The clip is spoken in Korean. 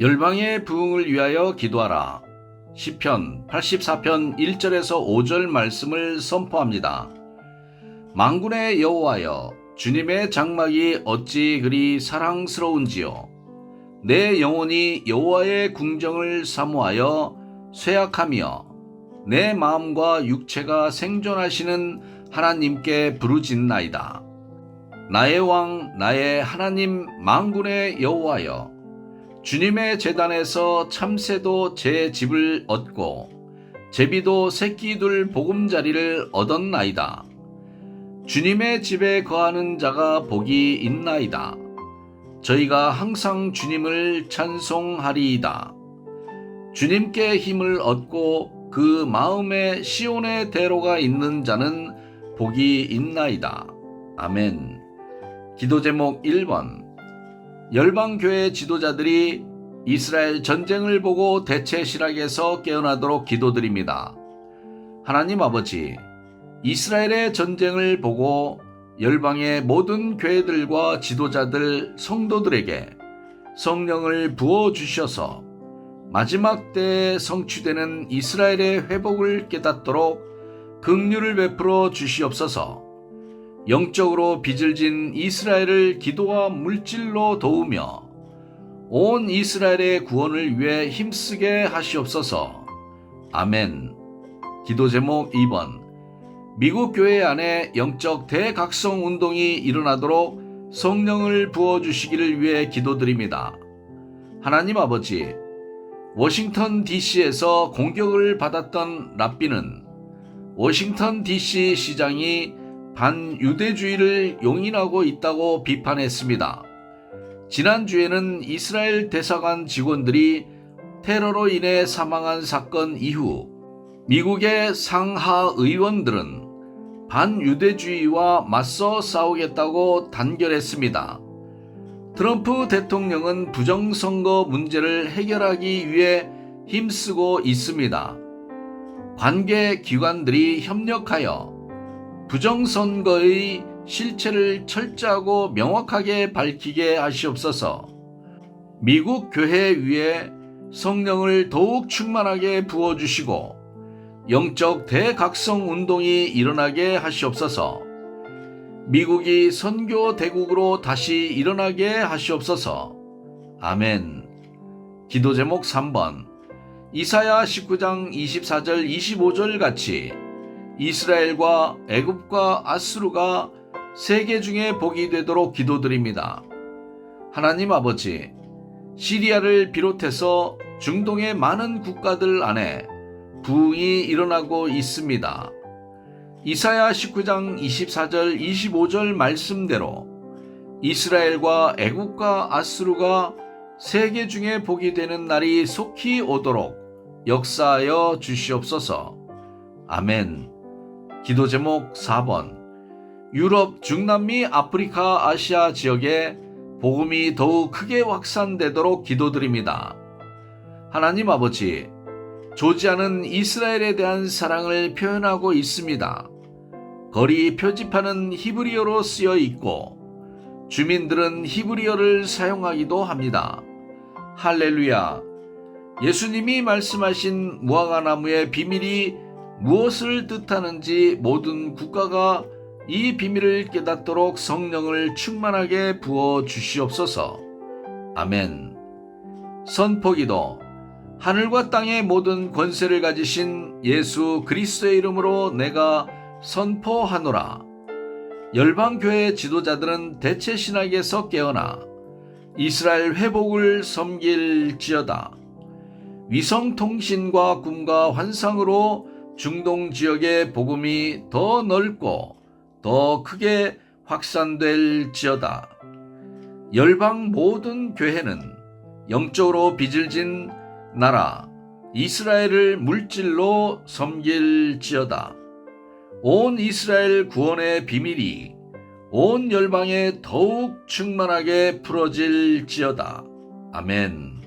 열방의 부흥을 위하여 기도하라. 시편 84편 1절에서 5절 말씀을 선포합니다. 망군의 여호와여 주님의 장막이 어찌 그리 사랑스러운지요 내 영혼이 여호와의 궁정을 사모하여 쇠약하며 내 마음과 육체가 생존하시는 하나님께 부르짖나이다. 나의 왕 나의 하나님 망군의 여호와여 주님의 재단에서 참새도 제 집을 얻고 제비도 새끼 둘 보금자리를 얻었나이다. 주님의 집에 거하는 자가 복이 있나이다. 저희가 항상 주님을 찬송하리이다. 주님께 힘을 얻고 그 마음에 시온의 대로가 있는 자는 복이 있나이다. 아멘. 기도 제목 1번 열방교회 지도자들이 이스라엘 전쟁을 보고 대체 실학에서 깨어나도록 기도드립니다. 하나님 아버지, 이스라엘의 전쟁을 보고 열방의 모든 교회들과 지도자들, 성도들에게 성령을 부어 주셔서 마지막 때에 성취되는 이스라엘의 회복을 깨닫도록 긍휼을 베풀어 주시옵소서. 영적으로 빚을 진 이스라엘을 기도와 물질로 도우며 온 이스라엘의 구원을 위해 힘쓰게 하시옵소서. 아멘. 기도 제목 2번. 미국 교회 안에 영적 대각성 운동이 일어나도록 성령을 부어 주시기를 위해 기도드립니다. 하나님 아버지, 워싱턴 DC에서 공격을 받았던 랍비는 워싱턴 DC 시장이 반유대주의를 용인하고 있다고 비판했습니다. 지난주에는 이스라엘 대사관 직원들이 테러로 인해 사망한 사건 이후 미국의 상하 의원들은 반유대주의와 맞서 싸우겠다고 단결했습니다. 트럼프 대통령은 부정선거 문제를 해결하기 위해 힘쓰고 있습니다. 관계 기관들이 협력하여 부정선거의 실체를 철저하고 명확하게 밝히게 하시옵소서. 미국 교회 위에 성령을 더욱 충만하게 부어주시고 영적 대각성 운동이 일어나게 하시옵소서. 미국이 선교 대국으로 다시 일어나게 하시옵소서. 아멘. 기도 제목 3번. 이사야 19장 24절 25절 같이 이스라엘과 애굽과 아스루가 세계 중에 복이 되도록 기도드립니다. 하나님 아버지, 시리아를 비롯해서 중동의 많은 국가들 안에 부흥이 일어나고 있습니다. 이사야 19장 24절 25절 말씀대로 이스라엘과 애국과 아스루가 세계 중에 복이 되는 날이 속히 오도록 역사하여 주시옵소서. 아멘. 기도 제목 4번. 유럽, 중남미, 아프리카, 아시아 지역에 복음이 더욱 크게 확산되도록 기도드립니다. 하나님 아버지, 조지아는 이스라엘에 대한 사랑을 표현하고 있습니다. 거리 표지판은 히브리어로 쓰여 있고 주민들은 히브리어를 사용하기도 합니다. 할렐루야. 예수님이 말씀하신 무화과나무의 비밀이 무엇을 뜻하는지 모든 국가가 이 비밀을 깨닫도록 성령을 충만하게 부어 주시옵소서. 아멘. 선포기도 하늘과 땅의 모든 권세를 가지신 예수 그리스도의 이름으로 내가 선포하노라. 열방교회 지도자들은 대체 신학에서 깨어나 이스라엘 회복을 섬길지어다. 위성통신과 꿈과 환상으로 중동 지역의 복음이 더 넓고 더 크게 확산될지어다. 열방 모든 교회는 영적으로 빚을 진 나라 이스라엘을 물질로 섬길지어다. 온 이스라엘 구원의 비밀이 온 열방에 더욱 충만하게 풀어질지어다. 아멘.